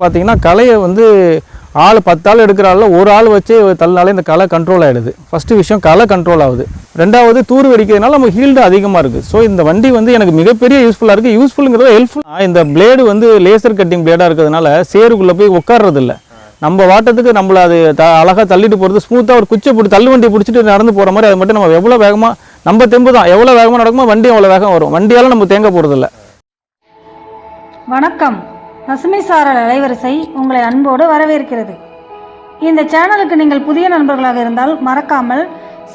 பார்த்தீங்கன்னா களையை வந்து ஆள் பத்து ஆள் எடுக்கிற ஆளில் ஒரு ஆள் வச்சு தள்ளினாலே இந்த களை கண்ட்ரோல் ஆகிடுது ஃபஸ்ட்டு விஷயம் களை கண்ட்ரோல் ஆகுது. ரெண்டாவது தூர் வெடிக்கிறதுனால நம்ம ஹீல்டு அதிகமாக இருக்குது ஸோ இந்த வண்டி வந்து எனக்கு மிகப்பெரிய யூஸ்ஃபுல்லாக இருக்குது யூஸ்ஃபுல்ங்கிறது ஹெல்ப்ஃபுல் இந்த பிளேடு வந்து லேசர் கட்டிங் பிளேடாக இருக்கிறதுனால சேருக்குள்ளே போய் உட்கார்றதில்ல. நம்ம வாட்டத்துக்கு நம்மள அது த அழகாக தள்ளிட்டு போகிறது ஸ்மூத்தாக ஒரு குச்சை போட்டு தள்ளு வண்டி பிடிச்சிட்டு நடந்து போகிற மாதிரி அது மட்டும் நம்ம எவ்வளோ வேகமாக நம்ம தெம்பு தான். எவ்வளோ வேகமாக நடக்குமோ வண்டி அவ்வளோ வேகம் வரும். வண்டியால் நம்ம தேங்க போகிறதில்ல வணக்கம். பசுமை சாரல் அலைவரிசை உங்களை அன்போடு வரவேற்கிறது. இந்த சேனலுக்கு நீங்கள் புதிய நண்பர்களாக இருந்தால் மறக்காமல்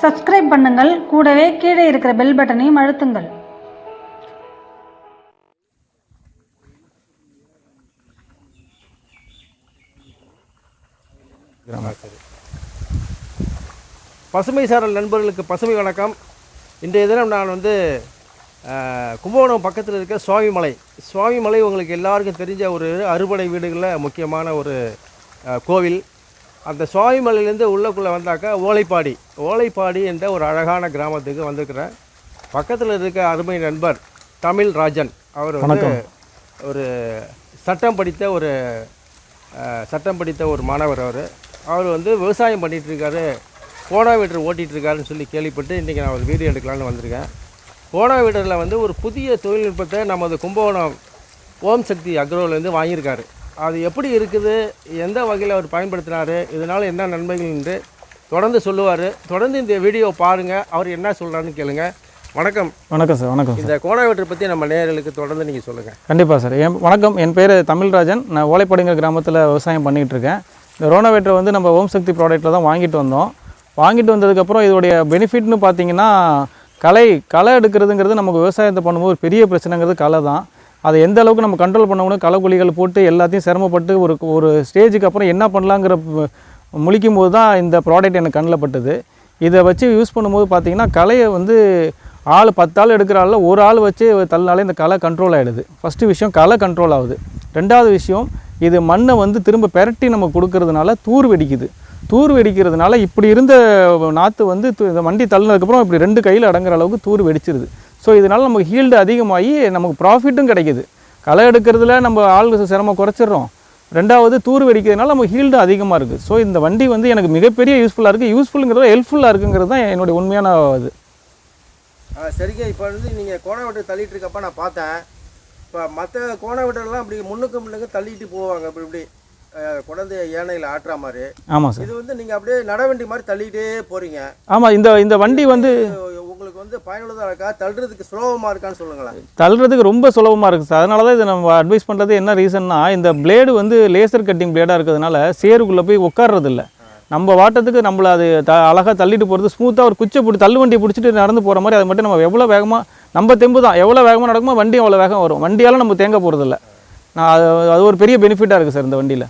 சப்ஸ்கிரைப் பண்ணுங்கள். கூடவே கீழே இருக்கிற பெல் பட்டனையும் அழுத்துங்கள். பசுமை சாரல் நண்பர்களுக்கு பசுமை வணக்கம். இன்றைய தினம் நான் வந்து கும்பகோணம் பக்கத்தில் இருக்க சுவாமிமலை. சுவாமிமலை உங்களுக்கு எல்லாருக்கும் தெரிஞ்ச ஒரு அறுபடை வீடுகளில் முக்கியமான ஒரு கோவில். அந்த சுவாமிமலையிலேருந்து உள்ளக்குள்ளே வந்தாக்கா ஓலைப்பாடி. ஓலைப்பாடி என்ற ஒரு அழகான கிராமத்துக்கு வந்திருக்கிறேன். பக்கத்தில் இருக்க அருமை நண்பர் தமிழ் ராஜன். அவர் வந்து ஒரு சட்டம் படித்த ஒரு சட்டம் படித்த ஒரு மாணவர் அவர். அவர் வந்து விவசாயம் பண்ணிட்டு இருக்காரு. கோடாவீட்டர் ஓட்டிகிட்டு இருக்காருன்னு சொல்லி கேள்விப்பட்டு இன்றைக்கி நான் ஒரு வீடியோ எடுக்கலான்னு வந்திருக்கேன். கோடாவீட்டரில் வந்து ஒரு புதிய தொழில்நுட்பத்தை நமது கும்பகோணம் ஓம் சக்தி அக்ரோலேருந்து வாங்கியிருக்காரு. அது எப்படி இருக்குது? எந்த வகையில் அவர் பயன்படுத்தினார்? இதனால் என்ன நன்மைகள் என்று தொடர்ந்து சொல்லுவார். தொடர்ந்து இந்த வீடியோ பாருங்கள் அவர் என்ன சொல்கிறாருன்னு கேளுங்க. வணக்கம். வணக்கம் சார் வணக்கம் இந்த கோடாவீட்டரை பற்றி நம்ம நேயர்களுக்கு தொடர்ந்து நீங்கள் சொல்லுங்கள் கண்டிப்பாக சார். என் வணக்கம். என் பேர் தமிழ்ராஜன். நான் ஓலைப்பாடிங்கிற கிராமத்தில் விவசாயம் பண்ணிகிட்டு இருக்கேன். இந்த ரோனோவேட்டர் வந்து நம்ம ஓம் சக்தி ப்ராடக்ட்டில் தான் வாங்கிட்டு வந்தோம். வாங்கிட்டு வந்ததுக்கப்புறம் இதோடைய பெனிஃபிட்னு பார்த்தீங்கன்னா களை களை எடுக்கிறதுங்கிறது நமக்கு விவசாயத்தை பண்ணும்போது ஒரு பெரிய பிரச்சனைங்கிறது களை தான். அதை எந்த அளவுக்கு நம்ம கண்ட்ரோல் பண்ண முடியும்? களைக்குழிகள் போட்டு எல்லாத்தையும் சிரமப்பட்டு ஒரு ஒரு ஸ்டேஜுக்கு அப்புறம் என்ன பண்ணலாங்கிற முழிக்கும் போது தான் இந்த ப்ராடக்ட் எனக்கு கண்ணில் பட்டது. இதை வச்சு யூஸ் பண்ணும்போது பார்த்திங்கன்னா களையை வந்து ஆள் பத்து ஆள் எடுக்கிற ஆளில் ஒரு ஆள் வச்சு தள்ளினாலே இந்த களை கண்ட்ரோல் ஆகிடுது ஃபஸ்ட்டு விஷயம் களை கண்ட்ரோல் ஆகுது. ரெண்டாவது விஷயம் இது மண்ணை வந்து திரும்ப பெரட்டி நம்ம கொடுக்கறதுனால தூர் வெடிக்குது. தூர் வெடிக்கிறதுனால இப்படி இருந்த நாற்று வந்து இந்த வண்டி தள்ளினதுக்கப்புறம் இப்படி ரெண்டு கையில் அடங்குற அளவுக்கு தூர் வெடிச்சிருது. ஸோ இதனால் நமக்கு ஹீல்டு அதிகமாகி நமக்கு ப்ராஃபிட்டும் கிடைக்குது. களை எடுக்கிறதுல நம்ம ஆள் சிரமம் குறைச்சிடுறோம். ரெண்டாவது தூர் வெடிக்கிறதுனால நம்ம ஹீல்டு அதிகமாக இருக்குது ஸோ இந்த வண்டி வந்து எனக்கு மிகப்பெரிய யூஸ்ஃபுல்லாக இருக்குது யூஸ்ஃபுல்லுங்கிறத ஹெல்ப்ஃபுல்லாக இருக்குங்கிறது தான் என்னுடைய உண்மையான இது. சரிங்க. இப்போ வந்து நீங்கள் கோணவெட்டு தள்ளிட்டு இருக்கப்ப நான் பார்த்தேன். இப்போ மற்ற கோணவெட்டெல்லாம் அப்படி முன்னுக்கு முன்னுக்கு தள்ளிட்டு போவாங்க. இப்படி இப்படி குழந்தைய ஏனையில் ஆட்டுற மாதிரி. ஆமாம் சார். இது வந்து நீங்கள் அப்படியே நடவண்டி மாதிரி தள்ளிட்டே போகிறீங்க ஆமாம் இந்த இந்த வண்டி வந்து உங்களுக்கு வந்து பயனுள்ளதாக இருக்கா? தள்ளுறதுக்கு சுலபமாக இருக்கான்னு சொல்லுங்களேன். தள்ளுறதுக்கு ரொம்ப சுலபமாக இருக்குது சார். அதனால தான் இதை நம்ம அட்வைஸ் பண்ணுறது என்ன ரீசன்னா இந்த பிளேடு வந்து லேசர் கட்டிங் பிளேடாக இருக்கிறதுனால சேருக்குள்ளே போய் உட்கார்றது இல்ல. நம்ம வாட்டத்துக்கு நம்மள அது த அழகாக தள்ளிட்டு போகிறது ஸ்மூத்தாக ஒரு குச்சை போட்டு தள்ளு வண்டியை பிடிச்சிட்டு நடந்து போகிற மாதிரி அதை மட்டும் நம்ம எவ்வளோ வேகமாக நம்ம தெம்பு தான். எவ்வளோ வேகமாக நடக்குமோ வண்டி அவ்வளோ வேகம் வரும். வண்டியால் நம்ம தேங்க போகிறதில்ல நான் அது அது ஒரு பெரிய பெனிஃபிட்டாக இருக்குது சார் இந்த வண்டியில்.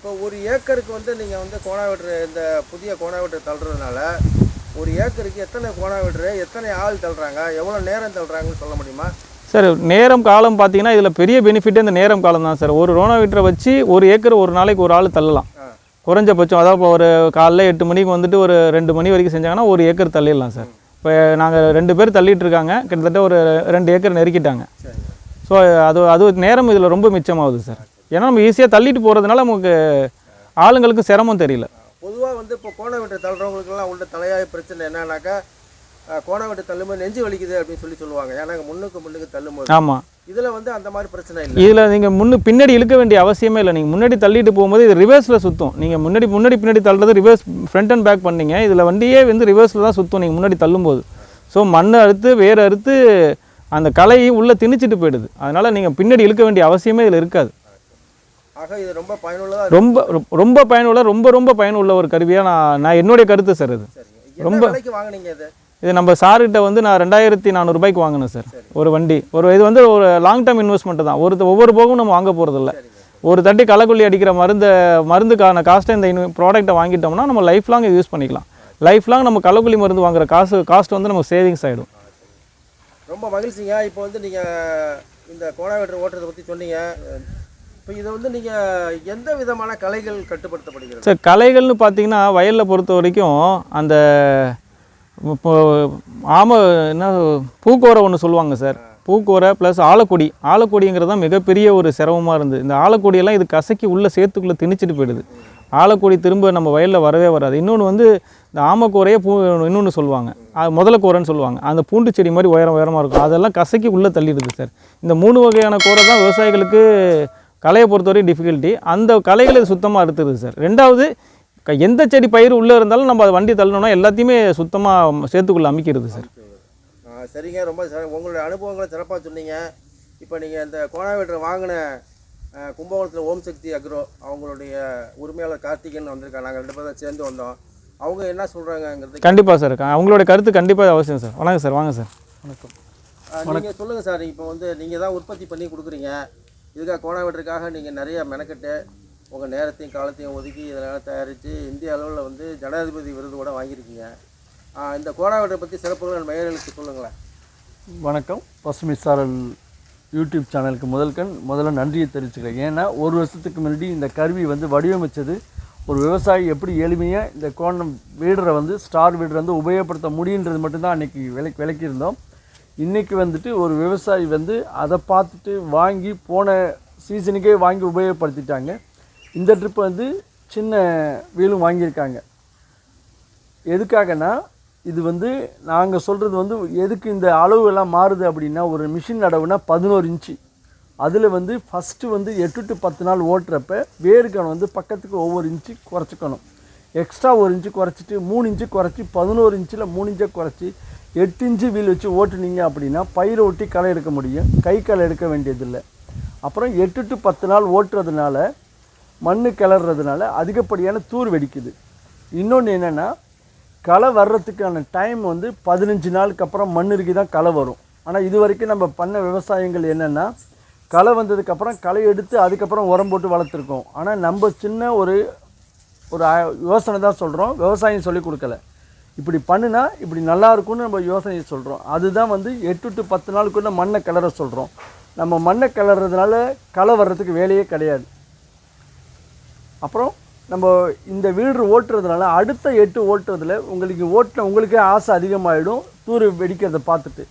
இப்போ ஒரு ஏக்கருக்கு வந்து நீங்கள் வந்து கோணாவெட்டு இந்த புதிய கோணாவெட்டு தள்ளுறதுனால ஒரு ஏக்கருக்கு எத்தனை கோணாவெட்டு எத்தனை ஆள் தள்ளுறாங்க எவ்வளோ நேரம் தள்ளுறாங்கன்னு சொல்ல முடியுமா? சார் நேரம் காலம் பார்த்தீங்கன்னா இதில் பெரிய பெனிஃபிட்டே இந்த நேரம் காலம் தான் சார். ஒரு ரோனோமீட்டரை வச்சு ஒரு ஏக்கர் ஒரு நாளைக்கு ஒரு ஆள் தள்ளலாம். குறைஞ்சபட்சம் அதாவது இப்போ ஒரு காலைல எட்டு மணிக்கு வந்துட்டு ஒரு ரெண்டு மணி வரைக்கும் செஞ்சாங்கன்னா ஒரு ஏக்கர் தள்ளிடலாம் சார். இப்போ நாங்கள் ரெண்டு பேர் தள்ளிட்டு இருக்காங்க. கிட்டத்தட்ட ஒரு ரெண்டு ஏக்கர் நெருக்கிட்டாங்க. ஸோ அது அது நேரம் இதில் ரொம்ப மிச்சமாகுது சார். ஏன்னா நம்ம ஈஸியாக தள்ளிட்டு போகிறதுனால நமக்கு ஆளுங்களுக்கு சிரமம் தெரியல. பொதுவாக வந்து இப்போ கோணவெட்டு தள்ளுறவங்களுக்கெல்லாம் உள்ள தலையாய பிரச்சனை என்னன்னாக்கா அஹ், கோணவெட்டு தள்ளும்போது நெஞ்சு வலிக்குது அப்படின்னு சொல்லி சொல்லுவாங்க. ஏன்னா முன்னுக்கு முன்னுக்கு தள்ளும்போது. ஆமாம் இதில் வந்து அந்த மாதிரி பிரச்சனை இல்லை. இதில் நீங்கள் முன்னு பின்னாடி இழுக்க வேண்டிய அவசியமே இல்லை. நீங்கள் முன்னாடி தள்ளிட்டு போகும்போது இது ரிவர்ஸில் சுற்றும் நீங்கள் முன்னாடி முன்னாடி பின்னாடி தள்ளுறது ரிவர்ஸ் ஃப்ரண்ட் அண்ட் பேக் பண்ணீங்க. இதில் வண்டியே வந்து ரிவர்ஸில் தான் சுற்றும் நீங்கள் முன்னாடி தள்ளும்போது. ஸோ மண்ணை அறுத்து வேர் அறுத்து அந்த கலையும் உள்ளே திணிச்சிட்டு போயிடுது. அதனால் நீங்கள் பின்னாடி இழுக்க வேண்டிய அவசியமே இதில் இருக்காது. ஆக இது ரொம்ப பயனுள்ளதாக ரொம்ப ரொம்ப பயனுள்ள ரொம்ப ரொம்ப பயனுள்ள ஒரு கருவியாக நான் நான் என்னுடைய கருத்து சார் இது. விலைக்கு வாங்குனீங்க இது? இது நம்ம சார்கிட்ட வந்து நான் ரெண்டாயிரத்தி நானூறுபாய்க்கு வாங்கினேன் சார். ஒரு வண்டி. ஒரு இது வந்து ஒரு லாங் டேர்ம் இன்வெஸ்ட்மெண்ட் தான். ஒரு ஒவ்வொரு போகும் நம்ம வாங்க போகிறதில்ல ஒரு தட்டி களைக்கொல்லி அடிக்கிற மருந்து மருந்துக்கான காஸ்ட்டை இந்த இன் ப்ராடக்ட்டை வாங்கிட்டோம்னா நம்ம லைஃப் லாங் யூஸ் பண்ணிக்கலாம். லைஃப் லாங் நம்ம களைக்கொல்லி மருந்து வாங்குற காசு காஸ்ட் வந்து நம்ம சேவிங்ஸ் ஆகிடும் ரொம்ப மகிழ்ச்சிங்க. இப்போ வந்து நீங்கள் இந்த கோணாவெட்டு ஓட்டுறதை பற்றி சொன்னீங்க. இப்போ இதை வந்து நீங்கள் எந்த விதமான கலைகள் கட்டுப்படுத்தப்படுகிறது? சார் களைகள்னு பார்த்தீங்கன்னா வயலில் பொறுத்த வரைக்கும் அந்த இப்போ ஆம என்ன பூக்கோரை ஒன்று சொல்லுவாங்க சார். பூக்கோரை ப்ளஸ் ஆலக்கொடி. ஆலக்கொடிங்கிறது தான் மிகப்பெரிய ஒரு சிரமமாக இருந்தது. இந்த ஆலக்கொடியெல்லாம் இது கசக்கி உள்ள சேத்துக்குள்ளே திணிச்சிட்டு போயிடுது. ஆலக்கொடி திரும்ப நம்ம வயலில் வரவே வராது. இன்னொன்று வந்து இந்த ஆமக்கோரையே பூ இன்னொன்று சொல்லுவாங்க. அது முதல கோரைன்னு சொல்லுவாங்க. அந்த பூண்டு செடி மாதிரி உயரம் உயரமாக இருக்கும். அதெல்லாம் கசக்கி உள்ளே தள்ளிடுது சார். இந்த மூணு வகையான கோரை தான் விவசாயிகளுக்கு களையை பொறுத்தவரை டிஃபிகல்ட்டி அந்த களைகளை இது சுத்தமாக அறுத்துருது சார் ரெண்டாவது க- எந்த செடி பயிர் உள்ளே இருந்தாலும் நம்ம அதை வண்டி தள்ளணும்னா எல்லாத்தையுமே சுத்தமாக சேத்துக்குள்ளே அமைக்கிறது சார் சரிங்க. ரொம்ப உங்களுடைய அனுபவங்களை சிறப்பாக சொன்னீங்க. இப்போ நீங்கள் இந்த கோணாவேட்டர் வாங்கின கும்பகோணத்தில் ஓம் சக்தி அக்ரோ அவங்களுடைய உரிமையாளர் கார்த்திகன் வந்திருக்காங்க நாங்கள் ரெண்டு பேரும் சேர்ந்து வந்தோம். அவங்க என்ன சொல்கிறாங்கங்கிறது கண்டிப்பாக சார் அவங்களோட கருத்து கண்டிப்பாக அவசியம் சார் வணக்கம் சார் வாங்க சார் வணக்கம். நீங்கள் சொல்லுங்கள் சார் இப்போ வந்து நீங்கள் தான் உற்பத்தி பண்ணி கொடுக்குறீங்க. இதுக்காக கோணாவேட்டருக்காக நீங்கள் நிறையா மெனக்கெட்டு உங்கள் நேரத்தையும் காலத்தையும் ஒதுக்கி இதனால் தயாரித்து இந்திய அளவில் வந்து ஜனாதிபதி விருது கூட வாங்கியிருக்கீங்க. இந்த கோணாவேட்டரை பற்றி சிறப்புகள் மயிர்களுக்கு சொல்லுங்களேன். வணக்கம். பசுமை சாரல் யூடியூப் சேனலுக்கு முதல் கண். முதல்ல நன்றியை தெரிவிச்சுக்கிறேன். ஏன்னா ஒரு வருஷத்துக்கு முன்னாடி இந்த கருவி வந்து வடிவமைச்சது ஒரு விவசாயி எப்படி எளிமையாக இந்த கோணம் வீடரை வந்து ஸ்டார் வீடரை வந்து உபயோகப்படுத்த முடியுன்றது மட்டும்தான் அன்றைக்கி விலை விளக்கியிருந்தோம். இன்றைக்கி வந்துட்டு ஒரு விவசாயி வந்து அதை பார்த்துட்டு வாங்கி போன சீசனுக்கே வாங்கி உபயோகப்படுத்திட்டாங்க. இந்த ட்ரிப் வந்து சின்ன வீலும் வாங்கியிருக்காங்க. எதுக்காகனா இது வந்து நாங்கள் சொல்கிறது வந்து எதுக்கு இந்த அளவு எல்லாம் மாறுது அப்படின்னா ஒரு மிஷின் அளவுனா பதினோரு இன்ச்சு. அதில் வந்து ஃபஸ்ட்டு வந்து எட்டு டு பத்து நாள் ஓட்டுறப்ப வேர்கணம் வந்து பக்கத்துக்கு ஒவ்வொரு இன்ச்சு குறைச்சிக்கணும். எக்ஸ்ட்ரா ஒரு இன்ச்சு குறைச்சிட்டு மூணு இன்ச்சு குறைச்சி பதினோரு இன்ச்சில் மூணு இன்ச்சை குறைச்சி எட்டு இன்ச்சு வீல் வச்சு ஓட்டுனீங்க அப்படின்னா பயிரை ஒட்டி களை எடுக்க முடியும். கை களை எடுக்க வேண்டியதில்லை. அப்புறம் எட்டு டு பத்து நாள் ஓட்டுறதுனால மண் கிளறதுனால அதிகப்படியான தூர் வெடிக்குது. இன்னொன்று என்னென்னா களை வர்றதுக்கான டைம் வந்து பதினஞ்சு நாளுக்கு அப்புறம் மண்ணிற்கு தான் களை வரும். ஆனால் இது வரைக்கும் நம்ம பண்ண விவசாயங்கள் என்னென்னா களை வந்ததுக்கப்புறம் களை எடுத்து அதுக்கப்புறம் உரம் போட்டு வளர்த்துருக்கோம். ஆனால் நம்ம சின்ன ஒரு ஒரு யோசனை தான் சொல்கிறோம் விவசாயம் சொல்லி கொடுக்கல. இப்படி பண்ணுனா இப்படி நல்லா இருக்கும்னு நம்ம யோசனையை சொல்கிறோம் அதுதான் வந்து எட்டு டு பத்து நாளுக்குள்ள மண்ணை கிளற சொல்கிறோம் நம்ம மண்ணை கிளறதுனால களை வர்றதுக்கு வேலையே கிடையாது. அப்புறம் நம்ம இந்த வீடு ஓட்டுறதுனால அடுத்த எட்டு ஓட்டுறதுல உங்களுக்கு ஓட்டின உங்களுக்கே ஆசை அதிகமாகிடும் தூர் வெடிக்கிறத பார்த்துட்டு.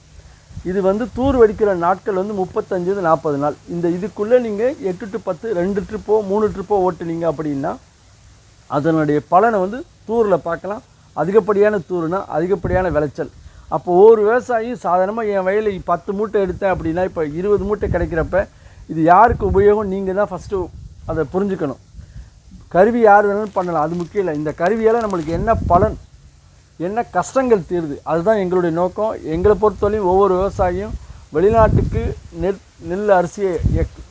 இது வந்து தூர் வெடிக்கிற நாட்கள் வந்து முப்பத்தஞ்சு நாற்பது நாள். இந்த இதுக்குள்ளே நீங்கள் எட்டு டு பத்து ரெண்டு ட்ரிப்போ மூணு ட்ரிப்போ ஓட்டுனீங்க அப்படின்னா அதனுடைய பலனை வந்து தூரில் பார்க்கலாம். அதிகப்படியான தூறுனா அதிகப்படியான விளைச்சல். அப்போ ஒவ்வொரு விவசாயியும் சாதாரணமாக என் வயலில் பத்து மூட்டை எடுத்தேன் அப்படின்னா இப்போ இருபது மூட்டை கிடைக்கிறப்ப இது யாருக்கு உபயோகம்? நீங்கள் தான் ஃபஸ்ட்டு அதை புரிஞ்சுக்கணும். கருவி யார் வேணாலும் பண்ணலாம். அது முக்கியம் இல்லை. இந்த கருவியால் நம்மளுக்கு என்ன பலன் என்ன கஷ்டங்கள் தீருது? அதுதான் எங்களுடைய நோக்கம். எங்களை பொறுத்தவரையும் ஒவ்வொரு விவசாயியும் வெளிநாட்டுக்கு நெல் நெல் அரிசியை எக்-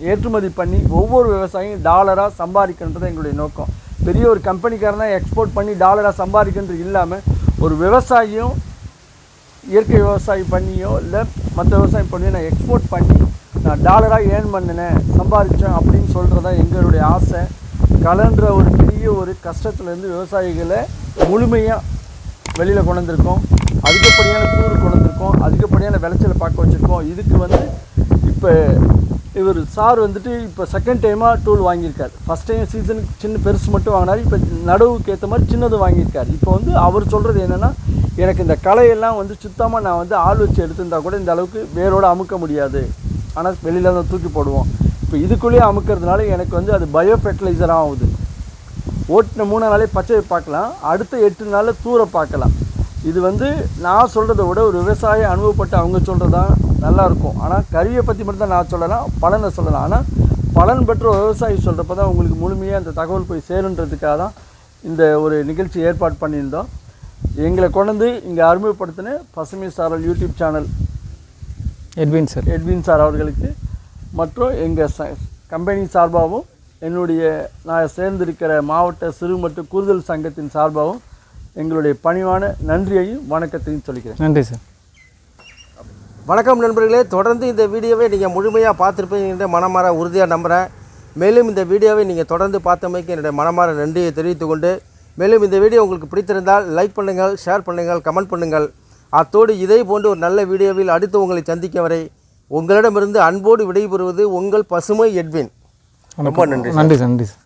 ஏற்றுமதி பண்ணி ஒவ்வொரு விவசாயியும் டாலராக சம்பாதிக்கணுன்றது எங்களுடைய நோக்கம். பெரிய ஒரு கம்பெனிக்காரனா எக்ஸ்போர்ட் பண்ணி டாலராக சம்பாதிக்கின்றது இல்லாமல் ஒரு விவசாயியும் இயற்கை விவசாயம் பண்ணியோ இல்லை மற்ற விவசாயம் பண்ணியோ நான் எக்ஸ்போர்ட் பண்ணி நான் டாலராக ஏர்ன் பண்ணினேன் சம்பாதிச்சேன் அப்படின்னு சொல்கிறது தான் எங்களுடைய ஆசை. கலன்ற ஒரு பெரிய ஒரு கஷ்டத்துலேருந்து விவசாயிகளை முழுமையாக வெளியில் கொண்டு வந்திருக்கோம். அதிகப்படியான தூர் கொண்டு வந்திருக்கோம். அதிகப்படியான விளைச்சலை பார்க்க வச்சுருக்கோம். இதுக்கு வந்து இப்போ இவர் சார் வந்துட்டு இப்போ செகண்ட் டைமாக டூல் வாங்கியிருக்கார். ஃபஸ்ட் டைம் சீசனுக்கு சின்ன பெருசு மட்டும் வாங்கினார் இப்போ நடுவுக்கு ஏற்ற மாதிரி சின்னது வாங்கியிருக்கார். இப்போ வந்து அவர் சொல்கிறது என்னென்னா எனக்கு இந்த கலையெல்லாம் வந்து சுத்தமாக நான் வந்து ஆள் வச்சு எடுத்திருந்தா கூட இந்த அளவுக்கு வேரோடு அமுக்க முடியாது. ஆனால் வெளியில் தான் தூக்கி போடுவோம். இப்போ இதுக்குள்ளேயே அமுக்கிறதுனால எனக்கு வந்து அது பயோ ஃபெர்டிலைசராக ஆகுது. ஓட்டின மூணு நாளே பச்சை பார்க்கலாம் அடுத்த எட்டு நாளில் தூர பார்க்கலாம் இது வந்து நான் சொல்கிறத விட ஒரு விவசாய அனுபவப்பட்டு அவங்க சொல்கிறது தான் நல்லாயிருக்கும் ஆனால் கருவியை பற்றி மட்டும் தான் நான் சொல்லலாம் பலனை சொல்லலாம். ஆனால் பலன் பெற்ற ஒரு விவசாயி சொல்கிறப்ப தான் உங்களுக்கு முழுமையாக அந்த தகவல் போய் சேருன்றதுக்காக தான் இந்த ஒரு நிகழ்ச்சி ஏற்பாடு பண்ணியிருந்தோம். எங்களை கொண்டு இங்கே அறிமுகப்படுத்தின Pasumai Saaral YouTube channel Edwin sir. Edwin sir அவர்களுக்கு மற்றும் எங்கள் ச கம்பெனி சார்பாகவும் என்னுடைய நான் சேர்ந்திருக்கிற மாவட்ட சிறு மற்றும் கூடுதல் சங்கத்தின் சார்பாகவும் எங்களுடைய பணிவான நன்றியையும் வணக்கத்தையும் சொல்லிக்கிறேன். நன்றி சார். வணக்கம் நண்பர்களே தொடர்ந்து இந்த வீடியோவை நீங்கள் முழுமையாக பார்த்துருப்பீங்க மனமார உறுதியாக நம்புகிறேன் மேலும் இந்த வீடியோவை நீங்கள் தொடர்ந்து பார்த்தமைக்கு என்னுடைய மனமார நன்றியை தெரிவித்துக் கொண்டு மேலும் இந்த வீடியோ உங்களுக்கு பிடித்திருந்தால் லைக் பண்ணுங்கள் ஷேர் பண்ணுங்கள் கமெண்ட் பண்ணுங்கள். அத்தோடு இதே போன்று ஒரு நல்ல வீடியோவில் அடுத்து உங்களை சந்திக்கும் வரை உங்களிடமிருந்து அன்போடு விடைபெறுவது உங்கள் பசுமை எட்வின். ரொம்ப நன்றி நன்றி சார் நன்றி சார்.